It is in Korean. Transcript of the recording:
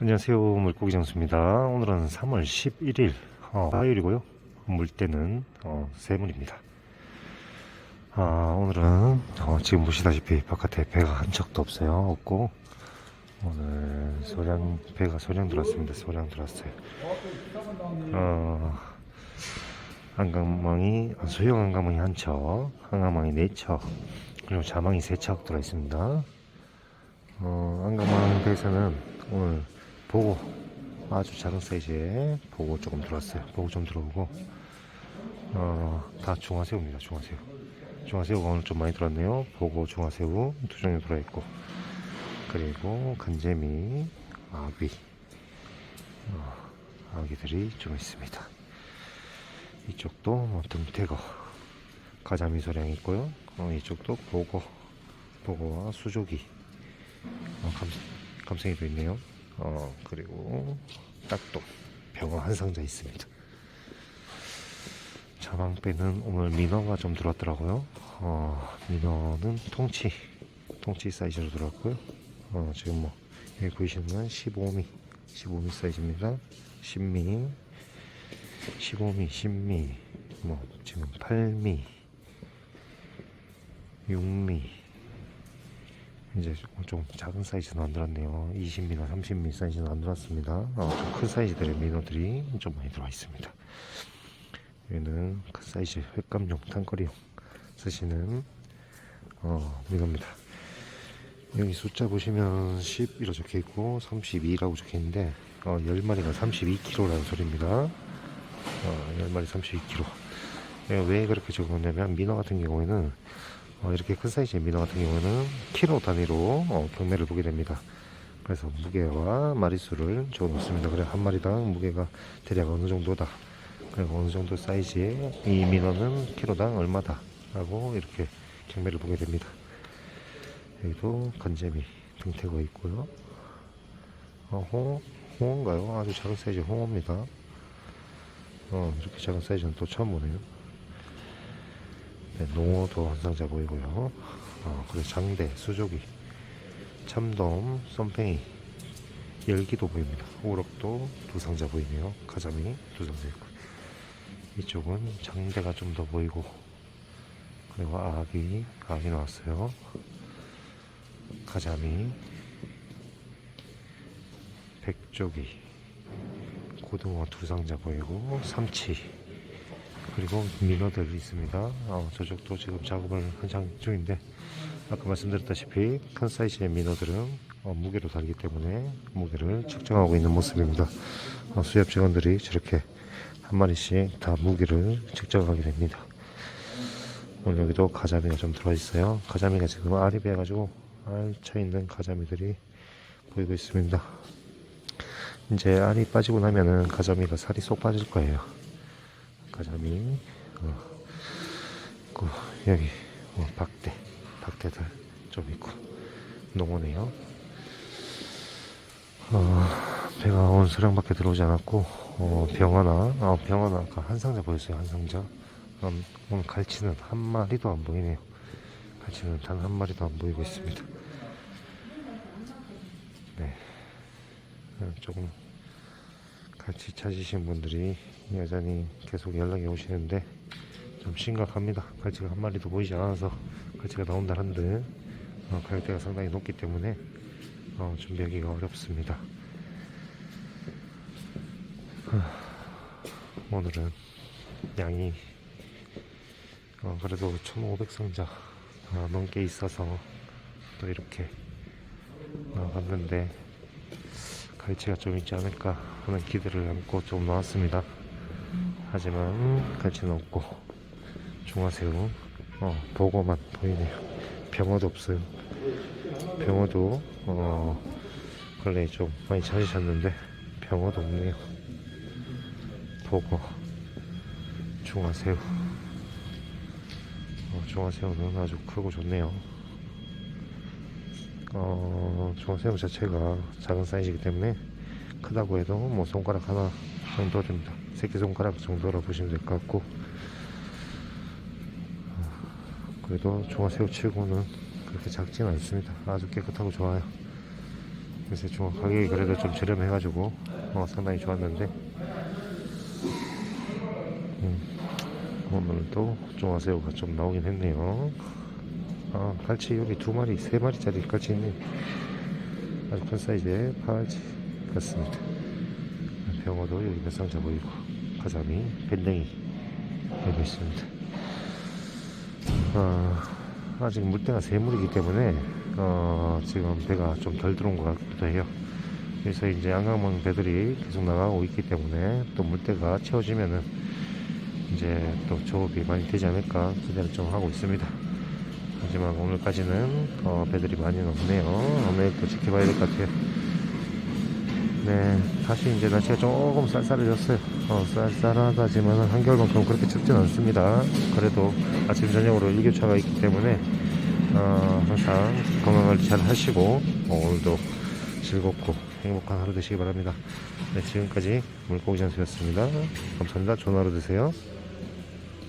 안녕하세요. 물고기 장수입니다. 오늘은 3월 11일 어, 화요일이고요. 물때는 어, 세물입니다. 아, 오늘은 어, 지금 보시다시피 바깥에 배가 한 척도 없어요. 없고 오늘 소량 배가 소량 들어왔습니다. 소량 들어왔어요. 어, 안강망이 아, 소형 안강망이 한척 한강망이 네척 그리고 자망이 세척 들어있습니다. 어, 안강망 배에서는 오늘 보고 아주 작은 사이즈의 보고 조금 들어왔어요. 보고 좀 들어오고 어, 다 중화새우입니다. 중화새우. 중화새우가 오늘 좀 많이 들어왔네요. 보고 중화새우 두 종류 들어있고 그리고 간재미, 아귀 어, 아귀들이 좀 있습니다. 이쪽도 뭐 등태거 가자미 소량 있고요. 어, 이쪽도 보고 보고와 수조기 어, 감, 감성이도 있네요. 어, 그리고 딱또 병어 한 상자 있습니다. 자방배는 오늘 민어가 좀 들어왔더라고요. 어, 민어는 통치, 통치 사이즈로 들어왔고요. 어, 지금 뭐, 여기 보이시는 건 15미, 15미 사이즈입니다. 10미, 15미, 10미, 뭐, 지금 8미, 6미, 이제 좀 작은 사이즈는 안 들었네요. 20미나 30미 사이즈는 안 들었습니다. 어, 좀큰 사이즈들의 민어들이 좀 많이 들어와 있습니다. 얘는 큰 사이즈 횟감용 tan거리용 쓰시는 어, 민어입니다. 여기 숫자 보시면 10 이렇게 적혀 있고 32라고 적혀 있는데 어, 10마리가 32kg라는 소리입니다. 어, 10마리 32kg. 왜 그렇게 적었냐면 민어 같은 경우에는 어, 이렇게 큰 사이즈의 민어 같은 경우는 키로 단위로 어, 경매를 보게 됩니다. 그래서 무게와 마리수를 적어 놓습니다. 그래 한 마리당 무게가 대략 어느 정도다. 그리고 어느 정도 사이즈의 이 민어는 키로당 얼마다. 라고 이렇게 경매를 보게 됩니다. 여기도 건재미 등태고 있고요. 어, 홍어, 홍어인가요? 아주 작은 사이즈 홍어입니다. 어, 이렇게 작은 사이즈는 또 처음 보네요. 네, 농어도 한 상자 보이고요. 어, 그리고 장대, 수조기, 참돔, 썸팽이, 열기도 보입니다. 우럭도 두 상자 보이네요. 가자미 두 상자 있고. 이쪽은 장대가 좀 더 보이고, 그리고 아기, 아기 나왔어요. 가자미, 백조기, 고등어 두 상자 보이고, 삼치, 그리고 민어들 있습니다. 어, 저쪽도 지금 작업을 한창 중인데 아까 말씀드렸다시피 큰 사이즈의 민어들은 어, 무게로 다르기 때문에 무게를 측정하고 있는 모습입니다. 어, 수협 직원들이 저렇게 한 마리씩 다 무게를 측정하게 됩니다. 오늘 여기도 가자미가 좀 들어 있어요. 가자미가 지금 알이 배가지고 알쳐 있는 가자미들이 보이고 있습니다. 이제 알이 빠지고 나면은 가자미가 살이 쏙 빠질 거예요. 가자미. 어, 있고 여기 어, 박대 박대들 좀 있고 농어네요. 어, 배가 온 수량밖에 들어오지 않았고 어, 병 하나 어, 병 하나 아까 한 상자 보였어요 한 상자. 음, 오늘 갈치는 한 마리도 안 보이네요. 갈치는 단 한 마리도 안 보이고 있습니다. 네. 어, 조금 같이 찾으신 분들이 여전히 계속 연락이 오시는데 좀 심각합니다. 갈치가 한 마리도 보이지 않아서 갈치가 나온다 한들 어, 가격대가 상당히 높기 때문에 어, 준비하기가 어렵습니다. 하, 오늘은 양이 어, 그래도 1,500상자 어, 넘게 있어서 또 이렇게 어, 봤는데 갈치가 좀 있지 않을까 하는 기대를 안고 좀 나왔습니다. 하지만 갈치는 없고 중화새우 어, 보고만 보이네요. 병어도 없어요. 병어도 어, 원래 좀 많이 찾으셨는데 병어도 없네요. 보고 중화새우 어, 중화새우는 아주 크고 좋네요. 어, 중화새우 자체가 작은 사이즈이기 때문에 크다고 해도 뭐 손가락 하나 정도 됩니다. 새끼손가락 정도라 보시면 될 것 같고 어, 그래도 중화새우 치고는 그렇게 작지는 않습니다. 아주 깨끗하고 좋아요. 그래서 좀 가격이 그래도 좀 저렴해가지고 어, 상당히 좋았는데 음, 오늘도 종화새우가 좀 나오긴 했네요. 아, 갈치 여기 두 마리, 세 마리짜리 갈치 있네. 아주 큰 사이즈의 파갈치 같습니다. 병어도 여기 몇 상자 보이고, 가자미, 밴댕이 여기 있습니다. 아, 아직 물때가 새물이기 때문에 어, 지금 배가 좀 덜 들어온 것 같기도 해요. 그래서 이제 안강망 배들이 계속 나가고 있기 때문에 또 물때가 채워지면은 이제 또 조업이 많이 되지 않을까 기대를 좀 하고 있습니다. 하지만 오늘까지는 어, 배들이 많이 없네요. 오늘 또 지켜봐야 될 것 같아요. 네, 다시 이제 날씨가 조금 쌀쌀해졌어요. 어, 쌀쌀하다지만 한겨울만큼 그렇게 춥진 않습니다. 그래도 아침 저녁으로 일교차가 있기 때문에 어, 항상 건강 관리 잘 하시고 어, 오늘도 즐겁고 행복한 하루 되시기 바랍니다. 네, 지금까지 물고기 장수였습니다. 감사합니다. 좋은 하루 되세요.